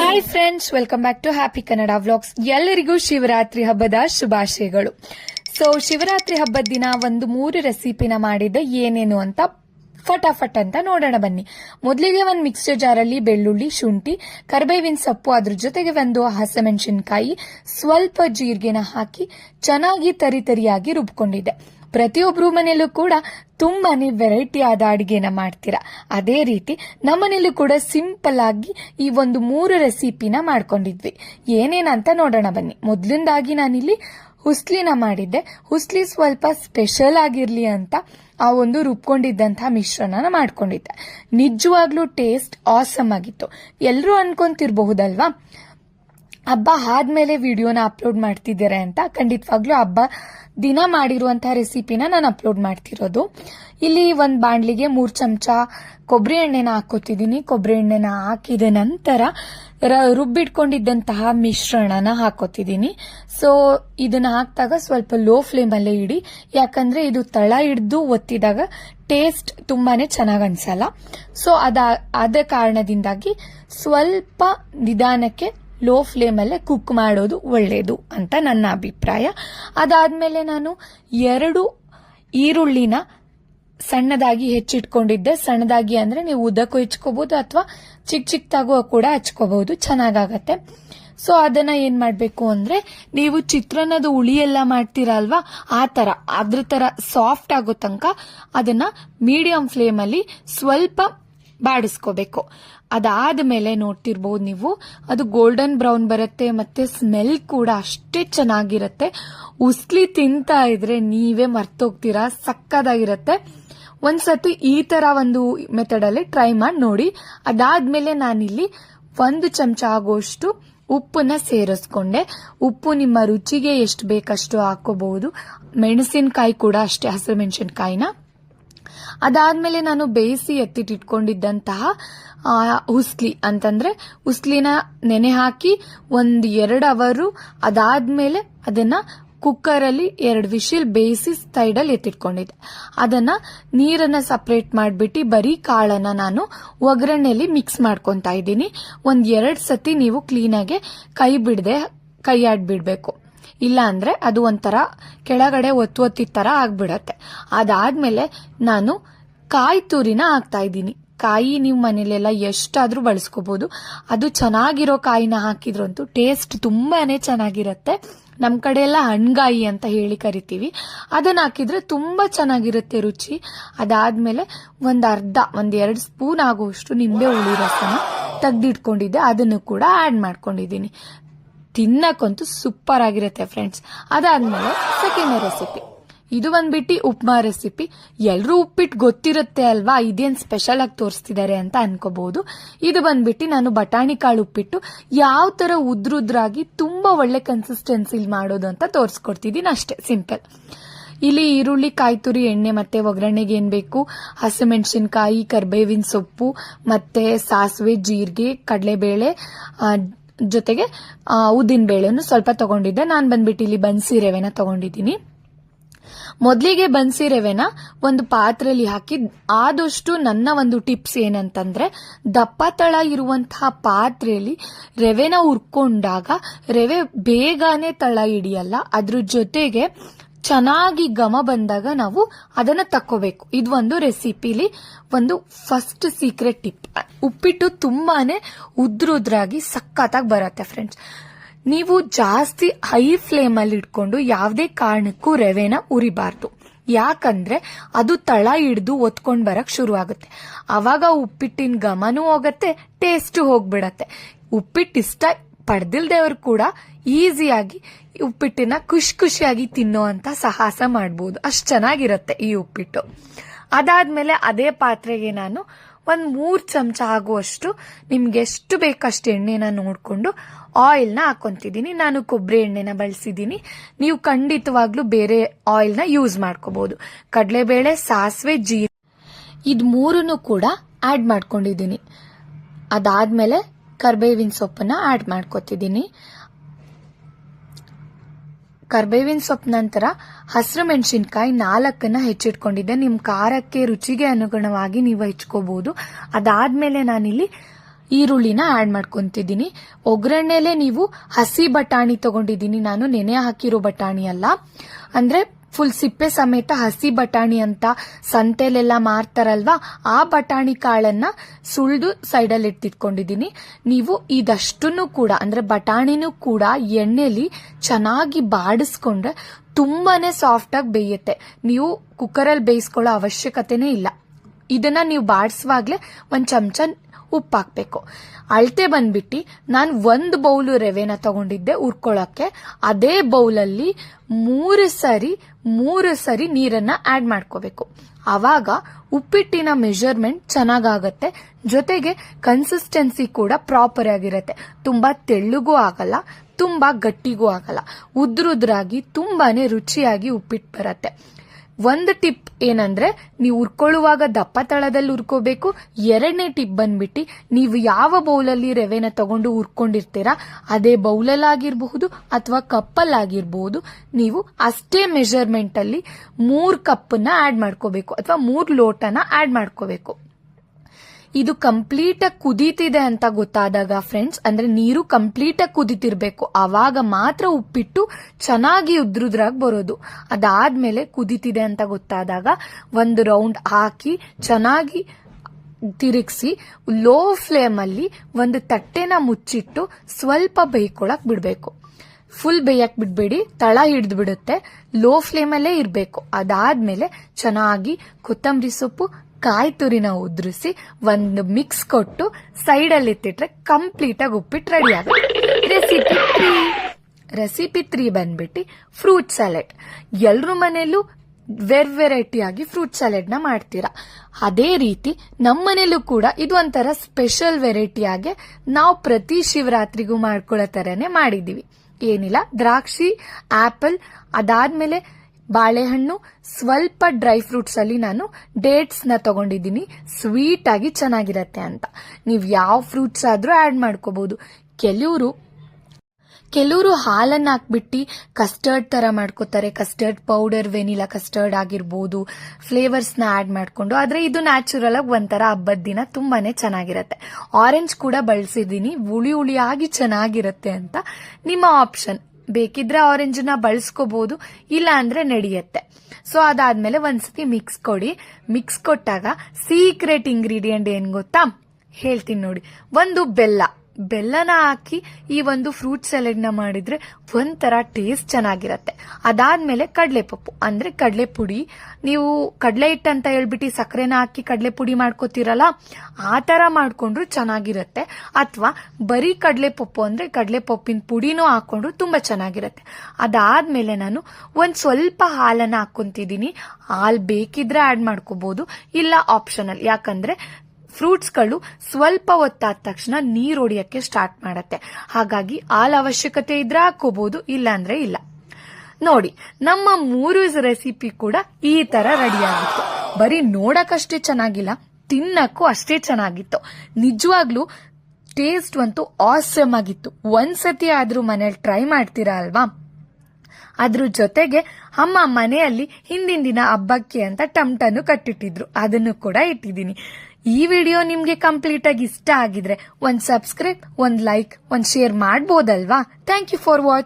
Hi friends welcome back to happy Kannada vlogs ಎಲ್ಲರಿಗೂ ಶಿವರಾತ್ರಿ ಹಬ್ಬದ ಶುಭಾಶಯಗಳು. ಸೊ ಶಿವರಾತ್ರಿ ಹಬ್ಬದ ದಿನ ಒಂದು ಮೂರು ರೆಸಿಪಿನ ಮಾಡಿದ ಏನೇನು ಅಂತ ಫಟಾಫಟ್ ಅಂತ ನೋಡೋಣ ಬನ್ನಿ. ಮೊದಲಿಗೆ ಒಂದು ಮಿಕ್ಸರ್ ಜಾರಲ್ಲಿ ಬೆಳ್ಳುಳ್ಳಿ, ಶುಂಠಿ, ಕರ್ಬೇವಿನ ಸೊಪ್ಪು ಅದ್ರ ಜೊತೆಗೆ ಒಂದು ಹಸಿಮೆಣಸಿನ್ಕಾಯಿ, ಸ್ವಲ್ಪ ಜೀರಿಗೆನ ಹಾಕಿ ಚೆನ್ನಾಗಿ ತರಿತರಿಯಾಗಿ ರುಬ್ಕೊಂಡಿದ್ದೆ. ಪ್ರತಿಯೊಬ್ಬರು ಮನೆಯಲ್ಲೂ ಕೂಡ ತುಂಬಾನೇ ವೆರೈಟಿ ಆದ ಅಡುಗೆನ ಮಾಡ್ತೀರಾ. ಅದೇ ರೀತಿ ನಮ್ಮನೇಲೂ ಕೂಡ ಸಿಂಪಲ್ ಆಗಿ ಈ ಒಂದು ಮೂರು ರೆಸಿಪಿನ ಮಾಡ್ಕೊಂಡಿದ್ವಿ. ಏನೇನಂತ ನೋಡೋಣ ಬನ್ನಿ. ಮೊದಲಿಂದಾಗಿ ನಾನಿಲ್ಲಿ ಹುಸ್ಲಿನ ಮಾಡಿದ್ದೆ. ಹುಸ್ಲಿ ಸ್ವಲ್ಪ ಸ್ಪೆಷಲ್ ಆಗಿರಲಿ ಅಂತ ಆ ಒಂದು ರುಬ್ಕೊಂಡಿದ್ದಂತಹ ಮಿಶ್ರಣನ ಮಾಡ್ಕೊಂಡಿದ್ದೆ. ನಿಜವಾಗ್ಲೂ ಟೇಸ್ಟ್ ಆಸಮ್ ಆಗಿತ್ತು. ಎಲ್ಲರೂ ಅನ್ಕೊಂತಿರ್ಬಹುದಲ್ವಾ? ಹಬ್ಬ ಆದ್ಮೇಲೆ ವಿಡಿಯೋನ ಅಪ್ಲೋಡ್ ಮಾಡ್ತಿದ್ದೀರಾ ಅಂತ ಖಂಡಿತವಾಗ್ಲೂ ಹಬ್ಬ ದಿನ ಮಾಡಿರುವಂತಹ ರೆಸಿಪಿನ ನಾನು ಅಪ್ಲೋಡ್ ಮಾಡ್ತಿರೋದು. ಇಲ್ಲಿ ಒಂದು ಬಾಣ್ಲಿಗೆ ಮೂರು ಚಮಚ ಕೊಬ್ಬರಿ ಎಣ್ಣೆನ ಹಾಕೋತಿದ್ದೀನಿ ಕೊಬ್ಬರಿ ಎಣ್ಣೆನ ಹಾಕಿದ ನಂತರ ರುಬ್ಬಿಟ್ಕೊಂಡಿದ್ದಂತಹ ಮಿಶ್ರಣನ ಹಾಕೋತಿದ್ದೀನಿ ಸೊ ಇದನ್ನ ಹಾಕಿದಾಗ ಸ್ವಲ್ಪ ಲೋ ಫ್ಲೇಮಲ್ಲೇ ಇಡಿ. ಯಾಕಂದ್ರೆ ಇದು ತಳ ಹಿಡ್ದು ಒತ್ತಿದಾಗ ಟೇಸ್ಟ್ ತುಂಬಾನೇ ಚೆನ್ನಾಗಿ ಅನ್ಸಲ್ಲ. ಸೊ ಅದ ಅದ ಕಾರಣದಿಂದಾಗಿ ಸ್ವಲ್ಪ ನಿಧಾನಕ್ಕೆ ಲೋ ಫ್ಲೇಮಲ್ಲೇ ಕುಕ್ ಮಾಡೋದು ಒಳ್ಳೆಯದು ಅಂತ ನನ್ನ ಅಭಿಪ್ರಾಯ. ಅದಾದ್ಮೇಲೆ ನಾನು ಎರಡು ಈರುಳ್ಳಿನ ಸಣ್ಣದಾಗಿ ಹೆಚ್ಚಿಟ್ಕೊಂಡಿದ್ದೆ. ಸಣ್ಣದಾಗಿ ಅಂದ್ರೆ ನೀವು ಉದ್ದಕ್ಕೂ ಹೆಚ್ಕೋಬಹುದು ಅಥವಾ ಚಿಕ್ಕ ಚಿಕ್ಕದಾಗೂ ಕೂಡ ಹಚ್ಕೋಬಹುದು ಚೆನ್ನಾಗಾಗತ್ತೆ. ಸೊ ಅದನ್ನ ಏನ್ ಮಾಡಬೇಕು ಅಂದ್ರೆ ನೀವು ಚಿತ್ರಾನ್ನದ ಉಳಿ ಎಲ್ಲ ಮಾಡ್ತೀರಲ್ವಾ? ಆ ತರ, ಅದ್ರ ತರ ಸಾಫ್ಟ್ ಆಗೋ ತನಕ ಅದನ್ನ ಮೀಡಿಯಂ ಫ್ಲೇಮ್ ಅಲ್ಲಿ ಸ್ವಲ್ಪ ಬಾಡಿಸ್ಕೋಬೇಕು. ಅದಾದ್ಮೇಲೆ ನೋಡ್ತಿರ್ಬೋದು ನೀವು, ಅದು ಗೋಲ್ಡನ್ ಬ್ರೌನ್ ಬರುತ್ತೆ, ಮತ್ತೆ ಸ್ಮೆಲ್ ಕೂಡ ಅಷ್ಟೇ ಚೆನ್ನಾಗಿರುತ್ತೆ. ಉಸ್ಲಿ ತಿಂತಾ ಇದ್ರೆ ನೀವೇ ಮರ್ತೋಗ್ತೀರಾ, ಸಕ್ಕದಾಗಿರುತ್ತೆ. ಒಂದ್ಸತಿ ಈ ತರ ಒಂದು ಮೆಥಡ್ ಅಲ್ಲಿ ಟ್ರೈ ಮಾಡಿ ನೋಡಿ. ಅದಾದ್ಮೇಲೆ ನಾನಿಲ್ಲಿ ಒಂದು ಚಮಚ ಆಗೋಷ್ಟು ಉಪ್ಪನ್ನ ಸೇರಿಸ್ಕೊಂಡೆ. ಉಪ್ಪು ನಿಮ್ಮ ರುಚಿಗೆ ಎಷ್ಟು ಬೇಕಷ್ಟು ಹಾಕೋಬಹುದು. ಮೆಣಸಿನಕಾಯಿ ಕೂಡ ಅಷ್ಟೇ, ಹಸಿರು ಮೆಣಸಿನಕಾಯಿನ. ಅದಾದ್ಮೇಲೆ ನಾನು ಬೇಯಿಸಿ ಎತ್ತಿಟ್ಟಿಟ್ಕೊಂಡಿದ್ದಂತಹ ಉಸ್ಲಿ ಅಂತಂದ್ರೆ ಹುಸ್ಲಿನ ನೆನೆ ಹಾಕಿ ಒಂದು ಎರಡು ಅವರು ಅದಾದ್ಮೇಲೆ ಅದನ್ನ ಕುಕ್ಕರ್ ಅಲ್ಲಿ ಎರಡು ವಿಶಿಲ್ ಬೇಯಿಸಿ ಸೈಡಲ್ಲಿ ಎತ್ತಿಟ್ಕೊಂಡಿದ್ದೆ. ಅದನ್ನ ನೀರನ್ನ ಸಪ್ರೇಟ್ ಮಾಡ್ಬಿಟ್ಟು ಬರೀ ಕಾಳನ್ನ ನಾನು ಒಗ್ಗರಣೆಯಲ್ಲಿ ಮಿಕ್ಸ್ ಮಾಡ್ಕೊತಾ ಇದ್ದೀನಿ. ಒಂದು ಎರಡು ಸತಿ ನೀವು ಕ್ಲೀನಾಗೆ ಕೈ ಬಿಡದೆ, ಕೈ ಆಡ್ಬಿಡ್ಬೇಕು. ಇಲ್ಲ ಅಂದ್ರೆ ಅದು ಒಂಥರ ಕೆಳಗಡೆ ಒತ್ತು ಒತ್ತಿದ ಥರ ಆಗ್ಬಿಡತ್ತೆ. ಅದಾದ್ಮೇಲೆ ನಾನು ಕಾಯಿ ತುರಿನ ಹಾಕ್ತಾ ಇದ್ದೀನಿ. ಕಾಯಿ ನಿಮ್ಮ ಮನೇಲೆಲ್ಲ ಎಷ್ಟಾದರೂ ಬಳಸ್ಕೋಬೋದು. ಅದು ಚೆನ್ನಾಗಿರೋ ಕಾಯಿನ ಹಾಕಿದ್ರಂತೂ ಟೇಸ್ಟ್ ತುಂಬಾನೇ ಚೆನ್ನಾಗಿರುತ್ತೆ. ನಮ್ಮ ಕಡೆ ಎಲ್ಲ ಹಣ್ಗಾಯಿ ಅಂತ ಹೇಳಿ ಕರಿತೀವಿ. ಅದನ್ನ ಹಾಕಿದ್ರೆ ತುಂಬಾ ಚೆನ್ನಾಗಿರುತ್ತೆ ರುಚಿ. ಅದಾದಮೇಲೆ ಒಂದು ಅರ್ಧ, ಒಂದು ಎರಡ್ ಸ್ಪೂನ್ ಆಗುವಷ್ಟು ನಿಂಬೆ ಹುಳಿ ರಸನ ತೆಗೆದಿಟ್ಕೊಂಡಿದ್ದೆ. ಅದನ್ನು ಕೂಡ ಆಡ್ ಮಾಡ್ಕೊಂಡಿದ್ದೀನಿ. ತಿನ್ನಕ್ಕಂತೂ ಸೂಪರ್ ಆಗಿರುತ್ತೆ ಫ್ರೆಂಡ್ಸ್ ಅದಾದ್ಮೇಲೆ ಸೆಕೆಂಡ್ ರೆಸಿಪಿ ಇದು ಬಂದ್ಬಿಟ್ಟು ಉಪ್ಮಾ ರೆಸಿಪಿ ಎಲ್ಲರೂ ಉಪ್ಪಿಟ್ಟು ಗೊತ್ತಿರುತ್ತೆ ಅಲ್ವಾ? ಇದೇನ್ ಸ್ಪೆಷಲ್ ಆಗಿ ತೋರಿಸ್ತಿದ್ದಾರೆ ಅಂತ ಅನ್ಕೋಬಹುದು. ಇದು ಬಂದ್ಬಿಟ್ಟು ನಾನು ಬಟಾಣಿ ಕಾಳು ಉಪ್ಪಿಟ್ಟು ಯಾವ ತರ ಉದ್ರುದ್ರಾಗಿ ತುಂಬಾ ಒಳ್ಳೆ ಕನ್ಸಿಸ್ಟೆನ್ಸಿಲ್ ಮಾಡೋದು ಅಂತ ತೋರಿಸ್ಕೊಡ್ತಿದ್ದೀನಿ ಅಷ್ಟೇ ಸಿಂಪಲ್ ಇಲ್ಲಿ ಈರುಳ್ಳಿ ಕಾಯಿ ತುರಿ ಎಣ್ಣೆ ಮತ್ತೆ ಒಗ್ಗರಣೆಗೆ ಏನು ಬೇಕು? ಹಸಿಮೆಣಸಿನ್ಕಾಯಿ, ಕರ್ಬೇವಿನ ಸೊಪ್ಪು ಮತ್ತೆ ಸಾಸಿವೆ, ಜೀರಿಗೆ, ಕಡಲೆಬೇಳೆ ಜೊತೆಗೆ ಉದ್ದಿನ ಬೇಳೆನು ಸ್ವಲ್ಪ ತಗೊಂಡಿದ್ದೆ. ನಾನು ಬಂದ್ಬಿಟ್ಟು ಇಲ್ಲಿ ಬನ್ಸಿ ರವೆನ ತಗೊಂಡಿದ್ದೀನಿ. ಮೊದಲಿಗೆ ಬನ್ಸಿ ರವೆನ ಒಂದು ಪಾತ್ರೆಯಲ್ಲಿ ಹಾಕಿ, ಆದಷ್ಟು ನನ್ನ ಒಂದು ಟಿಪ್ಸ್ ಏನಂತಂದ್ರೆ, ದಪ್ಪ ತಳ ಇರುವಂತಹ ಪಾತ್ರೆಯಲ್ಲಿ ರವೆನ ಉರ್ಕೊಂಡಾಗ ರವೆ ಬೇಗನೆ ತಳ ಹಿಡಿಯಲ್ಲ, ಅದ್ರ ಜೊತೆಗೆ ಚೆನ್ನಾಗಿ ಘಮ ಬಂದಾಗ ನಾವು ಅದನ್ನ ತಕ್ಕೋಬೇಕು. ಇದು ಒಂದು ರೆಸಿಪಿಲಿ ಒಂದು ಫಸ್ಟ್ ಸೀಕ್ರೆಟ್ ಟಿಪ್ ಉಪ್ಪಿಟ್ಟು ತುಂಬಾನೇ ಉದ್ರುದ್ರಾಗಿ ಸಖತ್ತಾಗಿ ಬರುತ್ತೆ ಫ್ರೆಂಡ್ಸ್ ನೀವು ಜಾಸ್ತಿ ಹೈ ಫ್ಲೇಮ್ ಅಲ್ಲಿ ಇಟ್ಕೊಂಡು ಯಾವುದೇ ಕಾರಣಕ್ಕೂ ರವೆನ ಉರಿಬಾರ್ದು. ಯಾಕಂದ್ರೆ ಅದು ತಳ ಹಿಡಿದು ಒತ್ಕೊಂಡ್ ಬರಕ್ ಶುರು ಆಗುತ್ತೆ ಅವಾಗ ಉಪ್ಪಿಟ್ಟಿನ ಘಮನೂ ಹೋಗತ್ತೆ ಟೇಸ್ಟ್ ಹೋಗ್ಬಿಡತ್ತೆ. ಉಪ್ಪಿಟ್ಟು ಇಷ್ಟ ಪಡ್ದಿಲ್ದವ್ರು ಕೂಡ ಈಸಿಯಾಗಿ ಉಪ್ಪಿಟ್ಟಿನ ಖುಷಿ ಖುಷಿಯಾಗಿ ತಿನ್ನೋ ಅಂತ ಸಾಹಸ ಮಾಡ್ಬೋದು. ಅಷ್ಟು ಚೆನ್ನಾಗಿರುತ್ತೆ ಈ ಉಪ್ಪಿಟ್ಟು. ಅದಾದ್ಮೇಲೆ ಅದೇ ಪಾತ್ರೆಗೆ ನಾನು ಒಂದು ಮೂರು ಚಮಚ ಆಗುವಷ್ಟು ನಿಮ್ಗೆ ಎಷ್ಟು ಬೇಕಷ್ಟು ಎಣ್ಣೆನ ನೋಡಿಕೊಂಡು ಆಯಿಲ್ನ ಹಾಕೊಂತಿದ್ದೀನಿ. ನಾನು ಕೊಬ್ಬರಿ ಎಣ್ಣೆನ ಬಳಸಿದ್ದೀನಿ. ನೀವು ಖಂಡಿತವಾಗ್ಲೂ ಬೇರೆ ಆಯಿಲ್ನ ಯೂಸ್ ಮಾಡ್ಕೋಬಹುದು ಕಡಲೆಬೇಳೆ, ಸಾಸಿವೆ ಜೀರಿಗೆ ಇದು ಮೂರನ್ನು ಕೂಡ ಆಡ್ ಮಾಡ್ಕೊಂಡಿದ್ದೀನಿ. ಅದಾದ್ಮೇಲೆ ಕರ್ಬೇವಿನ ಸೊಪ್ಪನ್ನ ಆಡ್ ಮಾಡ್ಕೊತಿದ್ದೀನಿ. ಕರ್ಬೇವಿನ ಸೊಪ್ಪು ನಂತರ ಹಸಿರು ಮೆಣಸಿನ್ಕಾಯಿ ನಾಲ್ಕನ್ನ ಹೆಚ್ಚಿಟ್ಕೊಂಡಿದ್ದೆ. ನಿಮ್ಮ ಖಾರಕ್ಕೆ ರುಚಿಗೆ ಅನುಗುಣವಾಗಿ ನೀವು ಹೆಚ್ಕೋಬಹುದು ಅದಾದ್ಮೇಲೆ ನಾನಿಲ್ಲಿ ಈರುಳ್ಳಿನ ಆಡ್ ಮಾಡ್ಕೊಂತಿದ್ದೀನಿ. ಒಗ್ಗರಣೆಲೆ ನೀವು ಹಸಿ ಬಟಾಣಿ ತಗೊಂಡಿದ್ದೀನಿ. ನಾನು ನೆನೆ ಹಾಕಿರೋ ಬಟಾಣಿ ಅಲ್ಲ. ಅಂದ್ರೆ ಫುಲ್ ಸಿಪ್ಪೆ ಸಮೇತ ಹಸಿ ಬಟಾಣಿ ಅಂತ ಸಂತೆಲೆಲ್ಲ ಮಾರ್ತಾರಲ್ವಾ? ಆ ಬಟಾಣಿ ಕಾಳನ್ನ ಸುಳ್ದು ಸೈಡಲ್ಲಿ ಇಟ್ಟಿಟ್ಕೊಂಡಿದ್ದೀನಿ. ನೀವು ಇದಷ್ಟನ್ನು ಕೂಡ, ಅಂದ್ರೆ ಬಟಾಣಿನೂ ಕೂಡ ಎಣ್ಣೆಲಿ ಚೆನ್ನಾಗಿ ಬಾಡಿಸ್ಕೊಂಡ್ರೆ ತುಂಬಾನೇ ಸಾಫ್ಟ್ ಆಗಿ ಬೇಯುತ್ತೆ. ನೀವು ಕುಕ್ಕರಲ್ಲಿ ಬೇಯಿಸ್ಕೊಳ್ಳೋ ಅವಶ್ಯಕತೆನೇ ಇಲ್ಲ. ಇದನ್ನ ನೀವು ಬಾಡಿಸುವಾಗ್ಲೇ ಒಂದ್ ಚಮಚ ಉಪ್ಪು ಹಾಕ್ಬೇಕು ಅಳತೆ ಬಂದ್ಬಿಟ್ಟು ನಾನು ಒಂದು ಬೌಲು ರವೆನ ತಗೊಂಡಿದ್ದೆ ಹುರ್ಕೊಳಕ್ಕೆ ಅದೇ ಬೌಲಲ್ಲಿ ಮೂರು ಸರಿ ಮೂರು ಸರಿ ನೀರನ್ನ ಆಡ್ ಮಾಡ್ಕೋಬೇಕು. ಆವಾಗ ಉಪ್ಪಿಟ್ಟಿನ ಮೆಷರ್ಮೆಂಟ್ ಚೆನ್ನಾಗಾಗತ್ತೆ. ಜೊತೆಗೆ ಕನ್ಸಿಸ್ಟೆನ್ಸಿ ಕೂಡ ಪ್ರಾಪರ್ ಆಗಿರುತ್ತೆ. ತುಂಬಾ ತೆಳ್ಳಗೂ ಆಗಲ್ಲ, ತುಂಬಾ ಗಟ್ಟಿಗೂ ಆಗಲ್ಲ. ಉದ್ರುದ್ರಾಗಿ ತುಂಬಾನೇ ರುಚಿಯಾಗಿ ಉಪ್ಪಿಟ್ಟು ಬರುತ್ತೆ. ಒಂದು ಟಿಪ್ ಏನಂದ್ರೆ, ನೀವು ಉರ್ಕೊಳ್ಳುವಾಗ ದಪ್ಪ ತಳದಲ್ಲಿ ಉರ್ಕೋಬೇಕು. ಎರಡನೇ ಟಿಪ್ ಬಂದ್ಬಿಟ್ಟು, ನೀವು ಯಾವ ಬೌಲಲ್ಲಿ ರವೆನ ತಗೊಂಡು ಉರ್ಕೊಂಡಿರ್ತೀರಾ, ಅದೇ ಬೌಲಲ್ಲಾಗಿರಬಹುದು ಅಥವಾ ಕಪ್ಪಲ್ಲಾಗಿರ್ಬಹುದು, ನೀವು ಅಷ್ಟೇ ಮೆಜರ್ಮೆಂಟ್ ಅಲ್ಲಿ ಮೂರ್ ಕಪ್ಪನ್ನ ಆಡ್ ಮಾಡ್ಕೋಬೇಕು ಅಥವಾ ಮೂರು ಲೋಟನ ಆಡ್ ಮಾಡ್ಕೋಬೇಕು. ಇದು ಕಂಪ್ಲೀಟ್ ಆಗಿ ಕುದೀತಿದೆ ಅಂತ ಗೊತ್ತಾದಾಗ ಫ್ರೆಂಡ್ಸ್ ಅಂದ್ರೆ ನೀರು ಕಂಪ್ಲೀಟ್ ಆಗಿ ಕುದೀತಿರ್ಬೇಕು. ಅವಾಗ ಮಾತ್ರ ಉಪ್ಪಿಟ್ಟು ಚೆನ್ನಾಗಿ ಉದ್ರುದ್ರಾಗ ಬರೋದು. ಅದಾದ್ಮೇಲೆ ಕುದೀತಿದೆ ಅಂತ ಗೊತ್ತಾದಾಗ ಒಂದು ರೌಂಡ್ ಹಾಕಿ ಚೆನ್ನಾಗಿ ತಿರುಗಿಸಿ ಲೋ ಫ್ಲೇಮ್ ಅಲ್ಲಿ ಒಂದು ತಟ್ಟೆನ ಮುಚ್ಚಿಟ್ಟು ಸ್ವಲ್ಪ ಬೇಯ್ಕೊಳಕ್ ಬಿಡಬೇಕು. ಫುಲ್ ಬೇಯಕ್ ಬಿಡ್ಬೇಡಿ, ತಳ ಹಿಡಿದು ಬಿಡುತ್ತೆ ಲೋ ಫ್ಲೇಮಲ್ಲೇ ಇರಬೇಕು. ಅದಾದ್ಮೇಲೆ ಚೆನ್ನಾಗಿ ಕೊತ್ತಂಬರಿ ಸೊಪ್ಪು ಕಾಯಿ ತುರಿನ ಉದುರಿಸಿ ಒಂದು ಮಿಕ್ಸ್ ಕೊಟ್ಟು ಸೈಡಲ್ಲಿ ಎತ್ತಿಟ್ರೆ ಕಂಪ್ಲೀಟ್ ಆಗಿ ಉಪ್ಪಿಟ್ಟು ರೆಡಿ ಆಗುತ್ತೆ. ರೆಸಿಪಿ ತ್ರೀ ರೆಸಿಪಿ ತ್ರೀ ಬಂದ್ಬಿಟ್ಟು ಫ್ರೂಟ್ ಸ್ಯಾಲೆಡ್ ಎಲ್ಲರೂ ಮನೆಯಲ್ಲೂ ವೆರ್ ವೆರೈಟಿ ಆಗಿ ಫ್ರೂಟ್ ಸ್ಯಾಲೆಡ್ನ ಮಾಡ್ತೀರಾ. ಅದೇ ರೀತಿ ನಮ್ಮ ಮನೇಲೂ ಕೂಡ ಇದು ಒಂಥರ ಸ್ಪೆಷಲ್ ವೆರೈಟಿ ಆಗಿ ನಾವು ಪ್ರತಿ ಶಿವರಾತ್ರಿಗೂ ಮಾಡ್ಕೊಳ್ಳೋ ಥರನೇ ಮಾಡಿದೀವಿ ಏನಿಲ್ಲ, ದ್ರಾಕ್ಷಿ ಆಪಲ್ ಅದಾದ್ಮೇಲೆ ಬಾಳೆಹಣ್ಣು ಸ್ವಲ್ಪ ಡ್ರೈ ಫ್ರೂಟ್ಸ್ ಅಲ್ಲಿ ನಾನು ಡೇಟ್ಸ್ನ ತಗೊಂಡಿದ್ದೀನಿ. ಸ್ವೀಟ್ ಆಗಿ ಚೆನ್ನಾಗಿರತ್ತೆ ಅಂತ. ನೀವು ಯಾವ ಫ್ರೂಟ್ಸ್ ಆದ್ರೂ ಆಡ್ ಮಾಡ್ಕೋಬಹುದು ಕೆಲವರು ಕೆಲವರು ಹಾಲನ್ನ ಹಾಕ್ಬಿಟ್ಟು ಕಸ್ಟರ್ಡ್ ತರ ಮಾಡ್ಕೋತಾರೆ. ಕಸ್ಟರ್ಡ್ ಪೌಡರ್ ವೆನಿಲಾ ಕಸ್ಟರ್ಡ್ ಆಗಿರ್ಬೋದು. ಫ್ಲೇವರ್ಸ್ ಆ್ಯಡ್ ಆಡ್ ಆದರೆ ಇದು ನ್ಯಾಚುರಲ್ ಆಗಿ ಒಂಥರ ಹಬ್ಬದ ದಿನ ತುಂಬಾನೇ ಚೆನ್ನಾಗಿರತ್ತೆ. ಆರೆಂಜ್ ಕೂಡ ಬಳಸಿದ್ದೀನಿ. ಹುಳಿ ಹುಳಿಯಾಗಿ ಚೆನ್ನಾಗಿರತ್ತೆ ಅಂತ ನಿಮ್ಮ ಆಪ್ಷನ್ ಬೇಕಿದ್ರೆ ಆರೆಂಜ್ನ ಬಳಸ್ಕೋಬಹುದು ಇಲ್ಲ ಅಂದ್ರೆ ನಡೆಯುತ್ತೆ. ಸೊ ಅದಾದ್ಮೇಲೆ ಒಂದ್ಸತಿ ಮಿಕ್ಸ್ ಕೊಡಿ. ಮಿಕ್ಸ್ ಕೊಟ್ಟಾಗ ಸೀಕ್ರೆಟ್ ಇಂಗ್ರೀಡಿಯಂಟ್ ಏನ್ ಗೊತ್ತಾ? ಹೇಳ್ತೀನಿ ನೋಡಿ. ಒಂದು ಬೆಲ್ಲ. ಬೆಲ್ಲನ ಹಾಕಿ ಈ ಒಂದು ಫ್ರೂಟ್ ಸೆಲೆಡ್ನ ಮಾಡಿದ್ರೆ ಒಂಥರ ಟೇಸ್ಟ್ ಚೆನ್ನಾಗಿರತ್ತೆ. ಅದಾದ್ಮೇಲೆ ಕಡಲೆ ಪಪ್ಪು ಅಂದ್ರೆ ಕಡಲೆ ಪುಡಿ ನೀವು ಕಡಲೆ ಹಿಟ್ಟು ಅಂತ ಹೇಳ್ಬಿಟ್ಟು ಸಕ್ಕರೆನ ಹಾಕಿ ಕಡಲೆ ಪುಡಿ ಮಾಡ್ಕೋತಿರಲ್ಲ, ಆ ತರ ಮಾಡ್ಕೊಂಡ್ರು ಚೆನ್ನಾಗಿರತ್ತೆ. ಅಥವಾ ಬರೀ ಕಡಲೆ ಪಪ್ಪು ಅಂದ್ರೆ ಕಡಲೆ ಪಪ್ಪಿನ ಪುಡಿನೂ ಹಾಕೊಂಡ್ರು ತುಂಬಾ ಚೆನ್ನಾಗಿರತ್ತೆ. ಅದಾದ್ಮೇಲೆ ನಾನು ಒಂದ್ ಸ್ವಲ್ಪ ಹಾಲನ್ನ ಹಾಕೊಂತಿದ್ದೀನಿ. ಹಾಲ್ ಬೇಕಿದ್ರೆ ಆಡ್ ಮಾಡ್ಕೋಬಹುದು ಇಲ್ಲ ಆಪ್ಷನಲ್ ಯಾಕಂದ್ರೆ ಫ್ರೂಟ್ಸ್ಗಳು ಸ್ವಲ್ಪ ಹೊತ್ತಾದ ತಕ್ಷಣ ನೀರು ಹೊಡಿಯಕ್ಕೆ ಸ್ಟಾರ್ಟ್ ಮಾಡುತ್ತೆ. ಹಾಗಾಗಿ ಹಾಲು ಅವಶ್ಯಕತೆ ಇದ್ರೆ ಹಾಕೋಬಹುದು ಇಲ್ಲ ಅಂದ್ರೆ ಇಲ್ಲ. ನೋಡಿ, ನಮ್ಮ ಮೂರು ರೆಸಿಪಿ ಕೂಡ ಈ ತರ ರೆಡಿ ಆಗಿತ್ತು. ಬರೀ ನೋಡಕ್ಕಷ್ಟೇ ಚೆನ್ನಾಗಿಲ್ಲ, ತಿನ್ನಕ್ಕೂ ಅಷ್ಟೇ ಚೆನ್ನಾಗಿತ್ತು. ನಿಜವಾಗ್ಲೂ ಟೇಸ್ಟ್ ಅಂತೂ ಆಸಮ್ ಆಗಿತ್ತು. ಒಂದ್ಸತಿ ಆದ್ರೂ ಮನೇಲಿ ಟ್ರೈ ಮಾಡ್ತೀರಾ ಅಲ್ವಾ? ಅದ್ರ ಜೊತೆಗೆ ಅಮ್ಮ ಮನೆಯಲ್ಲಿ ಹಿಂದಿನ ದಿನ ಹಬ್ಬಕ್ಕೆ ಅಂತ ಟಮ್ಟನ್ನು ಕಟ್ಟಿಟ್ಟಿದ್ರು. ಅದನ್ನು ಕೂಡ ಇಟ್ಟಿದ್ದೀನಿ. ಈ ವಿಡಿಯೋ ನಿಮ್ಗೆ ಕಂಪ್ಲೀಟ್ ಆಗಿ ಇಷ್ಟ ಆಗಿದ್ರೆ ಒಂದ್ ಸಬ್ಸ್ಕ್ರೈಬ್, ಒಂದ್ ಲೈಕ್, ಒಂದ್ share ಮಾಡ್ಬೋದಲ್ವಾ? Thank you for watch